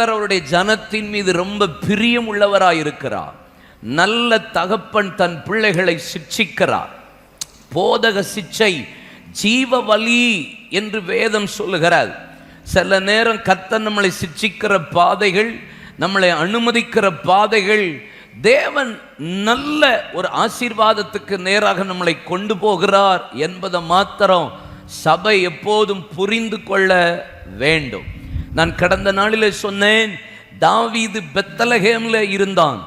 கர்த்தர் அவருடைய ஜனத்தின் மீது ரொம்ப பிரியம் இருக்கிறார். நல்ல தகப்பன் தன் பிள்ளைகளை சிக்ஷிக்கிறார். போதக சிச்சை ஜீவ வலி என்று வேதம் சொல்லுகிறார். சில நேரம் கர்த்தர் நம்மளை சிக்ஷிக்கிற பாதைகள் நம்மளை அனுமதிக்கிற பாதைகள் தேவன் நல்ல ஒரு ஆசீர்வாதத்துக்கு நேராக நம்மளை கொண்டு போகிறார் என்பதை மாத்திரம் சபை எப்போதும் புரிந்து கொள்ள வேண்டும். நான் கடந்த நாளில் சொன்னேன் தாவீது பெத்தலகேமில் இருந்தான்.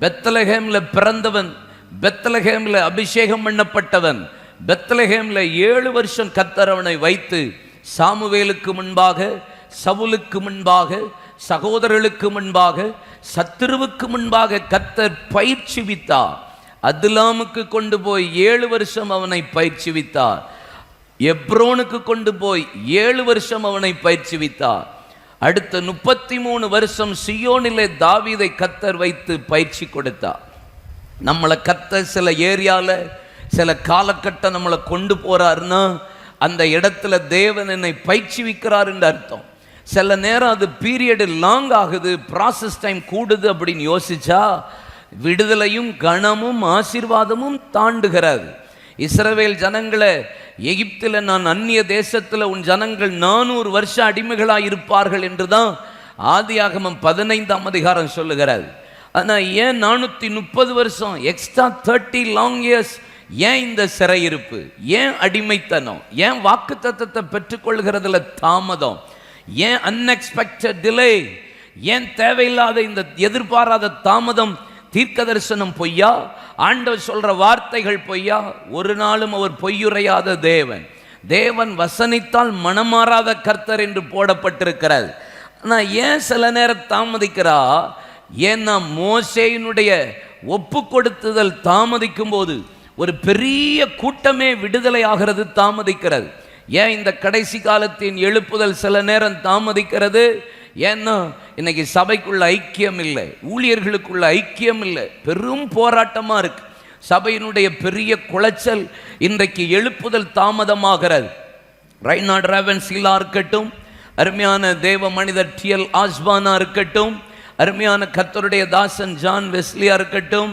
பெத்தலகேமில் பிறந்தவன் பெத்தலகேமில் அபிஷேகம் பண்ணப்பட்டவன் பெத்தலகேமில் ஏழு வருஷம் கத்தர் அவனை வைத்து சாமுவேலுக்கு முன்பாக சவுலுக்கு முன்பாக சகோதரர்களுக்கு முன்பாக சத்துருவுக்கு முன்பாக கத்தர் பயிற்சிவித்தார். அதுலாமுக்கு கொண்டு போய் ஏழு வருஷம் அவனை பயிற்சிவித்தார். எப்ரோனுக்கு கொண்டு போய் ஏழு வருஷம் அவனை பயிற்சிவித்தார். அடுத்த முப்பத்தி மூணு வருஷம் சியோனிலே தாவீதை கத்தர் வைத்து பயிற்சி கொடுத்தா. நம்மளை கத்த சில ஏரியாவில் சில காலகட்டம் நம்மளை கொண்டு போகிறாருன்னா அந்த இடத்துல தேவன் என்னை பயிற்சிவிக்கிறார் என்று அர்த்தம். சில நேரம் அது பீரியடு லாங் ஆகுது ப்ராசஸ் டைம் கூடுது அப்படின்னு யோசிச்சா விடுதலையும் கணமும் ஆசீர்வாதமும் தாண்டுகிறது இஸ்ரவேல் ஜனங்களை எகிப்தில் நான் அந்நிய தேசத்தில் உன் ஜனங்கள் நானூறு வருஷம் அடிமைகளாக இருப்பார்கள் என்று தான் ஆதியாகமம் பதினைந்தாம் அதிகாரம் சொல்லுகிறார். ஆனால் ஏன் நானூற்றி முப்பது வருஷம்? எக்ஸ்ட்ரா தேர்ட்டி லாங் இயர்ஸ் ஏன் இந்த சிறையிருப்பு? ஏன் அடிமைத்தனம்? ஏன் வாக்கு தத்துவத்தை பெற்றுக்கொள்கிறதுல தாமதம்? ஏன் அன்எக்ஸ்பெக்டட் டிலே ஏன் தேவையில்லாத இந்த எதிர்பாராத தாமதம்? தீர்க்க தரிசனம் பொய்யா? ஆண்டவர் சொல்கிற வார்த்தைகள் பொய்யா? ஒரு நாளும் அவர் பொய்யுரையாத தேவன். தேவன் வசனித்தால் மனமாறாத கர்த்தர் என்று போடப்பட்டிருக்கிறது ஆனால் ஏன் சில நேரம் தாமதிக்கிறா? ஏன்னா மோசேயினுடைய ஒப்பு கொடுத்துதல் தாமதிக்கும் போது ஒரு பெரிய கூட்டமே விடுதலை ஆகிறது தாமதிக்கிறது. ஏன் இந்த கடைசி காலத்தின் எழுப்புதல் சில நேரம் தாமதிக்கிறது? ஏன்னா இன்னைக்கு சபைக்குள்ள ஐக்கியம் இல்லை ஊழியர்களுக்குள்ள ஐக்கியம் இல்லை பெரும் போராட்டமாக இருக்கு. சபையினுடைய பெரிய குளைச்சல் இன்றைக்கு எழுப்புதல் தாமதமாகிறது. ரைனாட் ரேவன் சீலா இருக்கட்டும் அருமையான தேவ மனிதர் டிஎல் ஆஸ்பானா இருக்கட்டும் அருமையான கத்தருடைய தாசன் ஜான் வெஸ்லியா இருக்கட்டும்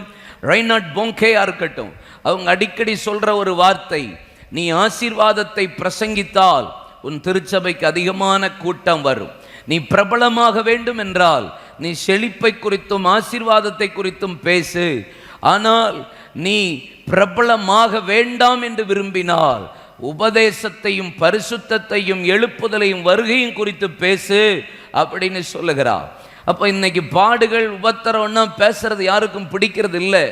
ரைனாட் போங்கேயா இருக்கட்டும் அவங்க அடிக்கடி சொல்ற ஒரு வார்த்தை நீ ஆசீர்வாதத்தை பிரசங்கித்தால் உன் திருச்சபைக்கு அதிகமான கூட்டம் வரும். நீ பிரபலமாக வேண்டும் என்றால் நீ செழிப்பை குறித்தும் ஆசீர்வாதத்தை குறித்தும் பேசு. ஆனால் நீ பிரபலமாக வேண்டாம் என்று விரும்பினால் உபதேசத்தையும் பரிசுத்தத்தையும் எழுப்புதலையும் வருகையும் குறித்து பேசு அப்படின்னு சொல்லுகிறார் அப்போ இன்னைக்கு பாடுகள் உபத்திரம்னா பேசுறது யாருக்கும் பிடிக்கிறது இல்லை.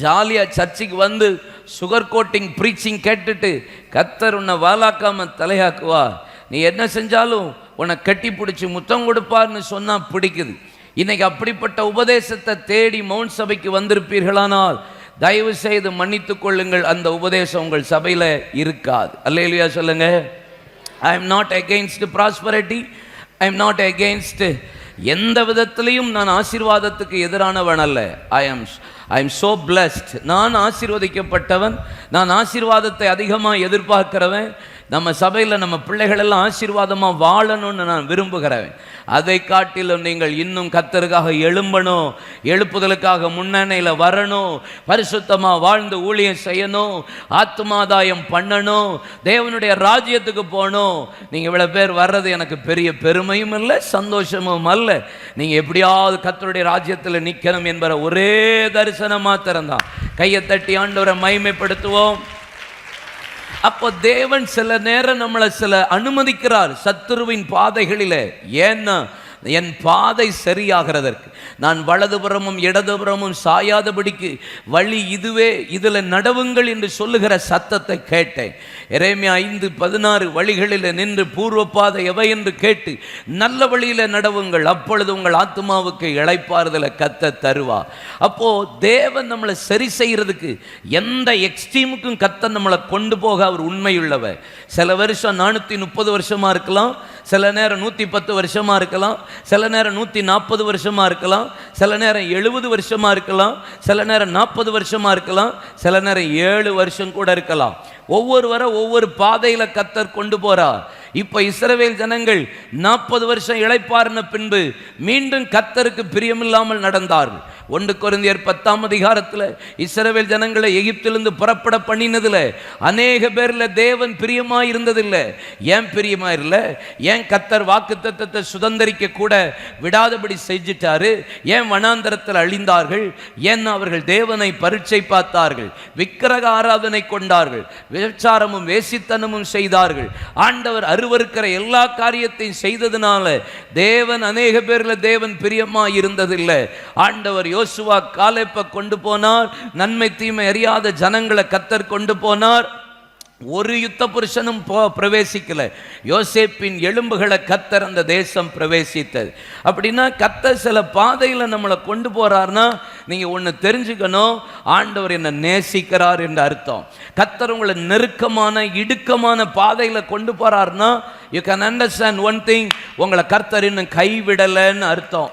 ஜாலியாக சர்ச்சுக்கு வந்து சுகர் கோட்டிங் ப்ரீச்சிங் கேட்டுட்டு கத்தர் உன்னை வாலாக்காம தலையாக்குவா நீ என்ன செஞ்சாலும் உன்னை கட்டி பிடிச்சி முத்தம் கொடுப்பார்னு சொன்னால் பிடிக்குது. இன்னைக்கு அப்படிப்பட்ட உபதேசத்தை தேடி மவுண்ட் சபைக்கு வந்திருப்பீர்களானால் தயவு செய்து மன்னித்து கொள்ளுங்கள் அந்த உபதேசம் உங்கள் சபையில் இருக்காது. அல்லையா சொல்லுங்க. I am not against prosperity I am not against எந்த விதத்திலையும் நான் ஆசீர்வாதத்துக்கு எதிரானவன் அல்ல. I am I am so blessed நான் ஆசீர்வதிக்கப்பட்டவன். நான் ஆசீர்வாதத்தை அதிகமாக எதிர்பார்க்கிறவன். நம்ம சபையில் நம்ம பிள்ளைகளெல்லாம் ஆசீர்வாதமாக வாழணும்னு நான் விரும்புகிறேன் அதை காட்டிலும் நீங்கள் இன்னும் கத்தருக்காக எழும்பணும் எழுப்புதலுக்காக முன்னணியில் வரணும் பரிசுத்தமாக வாழ்ந்து ஊழியம் செய்யணும் ஆத்மாதாயம் பண்ணணும் தேவனுடைய ராஜ்யத்துக்கு போகணும். நீங்கள் இவ்வளோ பேர் வர்றது எனக்கு பெரிய பெருமையும் இல்லை சந்தோஷமும் அல்ல. நீங்கள் எப்படியாவது கத்தருடைய ராஜ்யத்தில் நிற்கணும் என்பற ஒரே தரிசனம் மாத்திரம்தான் கையை தட்டி ஆண்டவரை மைமைப்படுத்துவோம் அப்போ தேவன் சில நேரம் நம்மளை சில அனுமதிக்கிறார் சத்துருவின் பாதைகளிலே. ஏன்னா என் பாதை சரியாகிறதற்கு. நான் வலதுபுறமும் இடதுபுறமும் சாயாதபடிக்கு வழி இதுவே இதில் நடவுங்கள் என்று சொல்லுகிற சத்தத்தை கேட்டேன். இறைமையா ஐந்து பதினாறு வழிகளில் நின்று பூர்வ பாதை எவை என்று கேட்டு நல்ல வழியில் நடவுங்கள் அப்பொழுது உங்கள் ஆத்மாவுக்கு இழைப்பாறுதலை கத்த தருவா. அப்போ தேவன் நம்மளை சரி செய்யறதுக்கு எந்த எக்ஸ்ட்ரீமுக்கும் கத்த நம்மளை கொண்டு போக அவர் உண்மையுள்ளவர். சில வருஷம் நானூற்றி முப்பது வருஷமாக இருக்கலாம் சில நேரம் நூற்றி பத்து வருஷமாக இருக்கலாம் சில நேரம் நூற்றி நாற்பது வருஷமா இருக்கலாம் சில நேரம் எழுபது வருஷமா இருக்கலாம் சில நேரம் நாற்பது வருஷமா இருக்கலாம் சில நேரம் ஏழு வருஷம் கூட இருக்கலாம். ஒவ்வொரு வரை ஒவ்வொரு பாதையில் கத்தர் கொண்டு போகிறார் இப்ப இஸ்ரவேல் ஜனங்கள் நாற்பது வருஷம் இழைப்பார்ன பின்பு மீண்டும் கத்தருக்கு பிரியமில்லாமல் நடந்தார்கள். ஒன்று கொரிந்தியர் பத்தாம் அதிகாரத்தில் இஸ்ரவேல் ஜனங்களை எகிப்திலிருந்து புறப்பட பண்ணினதுல அநேக பேர்ல தேவன் பிரியமா இருந்ததில்லை ஏன் பிரியமா இல்லை ஏன் கத்தர் வாக்கு தத்தத்தை சுதந்திரிக்க கூட விடாதபடி செஞ்சிட்டாரு? ஏன் வனாந்தரத்தில் அழிந்தார்கள்? ஏன் அவர்கள் தேவனை பரீட்சை பார்த்தார்கள்? விக்கிரக ஆராதனை கொண்டார்கள். விபச்சாரமும் வேசித்தனமும் செய்தார்கள். ஆண்டவர் அருவருக்கிற எல்லா காரியத்தையும் செய்ததுனால தேவன் அநேக பேரில் தேவன் பிரியமா இருந்ததில்லை. ஆண்டவர் யோசுவா காலேப்ப கொண்டு போனார். நன்மை தீமை அறியாத ஜனங்களை கத்தர் கொண்டு போனார். ஒரு யுத்த புருஷனும் போ பிரவேசிக்கல. யோசேப்பின் எலும்புகளை கத்தர் அந்த தேசம் பிரவேசித்தது. அப்படின்னா கத்தர் சில பாதையில் நம்மளை கொண்டு போறாருன்னா நீங்கள் ஒன்று தெரிஞ்சுக்கணும். ஆண்டவர் என்ன நேசிக்கிறார் என்று அர்த்தம். கத்தர் உங்களை நெருக்கமான இடுக்கமான பாதையில் கொண்டு போறாருன்னா you can understand one thing உங்களை கர்த்தர் இன்னும் கைவிடலைன்னு அர்த்தம்.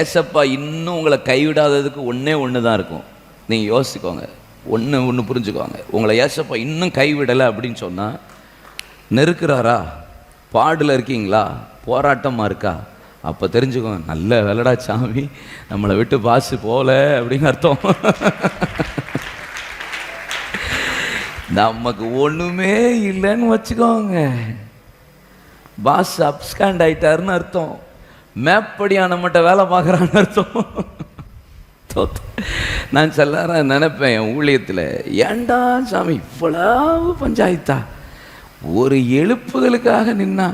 ஏசப்பா இன்னும் உங்களை கைவிடாததுக்கு ஒன்றே ஒன்று தான் இருக்கும். நீங்கள் யோசிக்கோங்க ஒன்று ஒன்று புரிஞ்சுக்கோங்க. உங்களை ஏசப்பா இன்னும் கைவிடலை அப்படின்னு சொன்னால் நெருக்கிறாரா? பாடில் இருக்கீங்களா? போராட்டமாக இருக்கா? அப்போ தெரிஞ்சுக்கோங்க நல்ல வேலைடா சாமி நம்மளை விட்டு பாசு போகல அப்படின்னு அர்த்தம். நமக்கு ஒன்றுமே இல்லைன்னு வச்சுக்கோங்க. பாஸ் அப்ஸ்காண்ட் ஆயிட்டாருன்னு அர்த்தம். மேப்படியா மட்டும் வேலை பார்க்குறான்னு அர்த்தம். நான் சில நினைப்பேன் என் ஊழியத்தில் ஏன்டா சாமி இவ்வளவு பஞ்சாயத்தா? ஒரு எழுப்புதலுக்காக நின்னா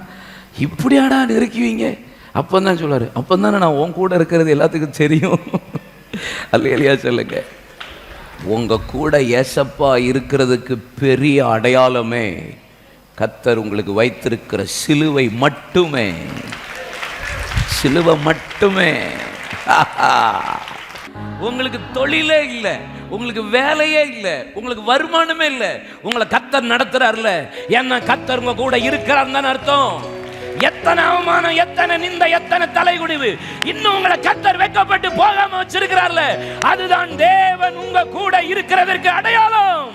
இப்படியாடா நெருக்குவீங்க? அப்போ தான் சொல்லுவார் அப்போ தானே நான் உன் கூட இருக்கிறது எல்லாத்துக்கும் தெரியும். அல்லையா சொல்லுங்க. உங்க கூட ஏசப்பா இருக்கிறதுக்கு பெரிய அடையாளமே கத்தர் உங்களுக்கு வைத்திருக்கிற சிலுவை மட்டுமே. சிலுவை மட்டுமே. உங்களுக்கு தொழிலே இல்லை உங்களுக்கு வேலையே இல்லை உங்களுக்கு வருமானமே இல்லை உங்களை கத்தர் நடத்துறாருல. ஏன்னா கத்தர் உங்க கூட இருக்கிறார் தானே அர்த்தம். எத்தனை அவமானம் எத்தனை நிந்த எத்தனை தலைகுடிவு இன்னும் உங்களை கத்தர் வெக்கப்பட்டு போகாம வச்சிருக்கிறார்ல. அதுதான் தேவன் உங்க கூட இருக்கிறதற்கு அடையாளம்.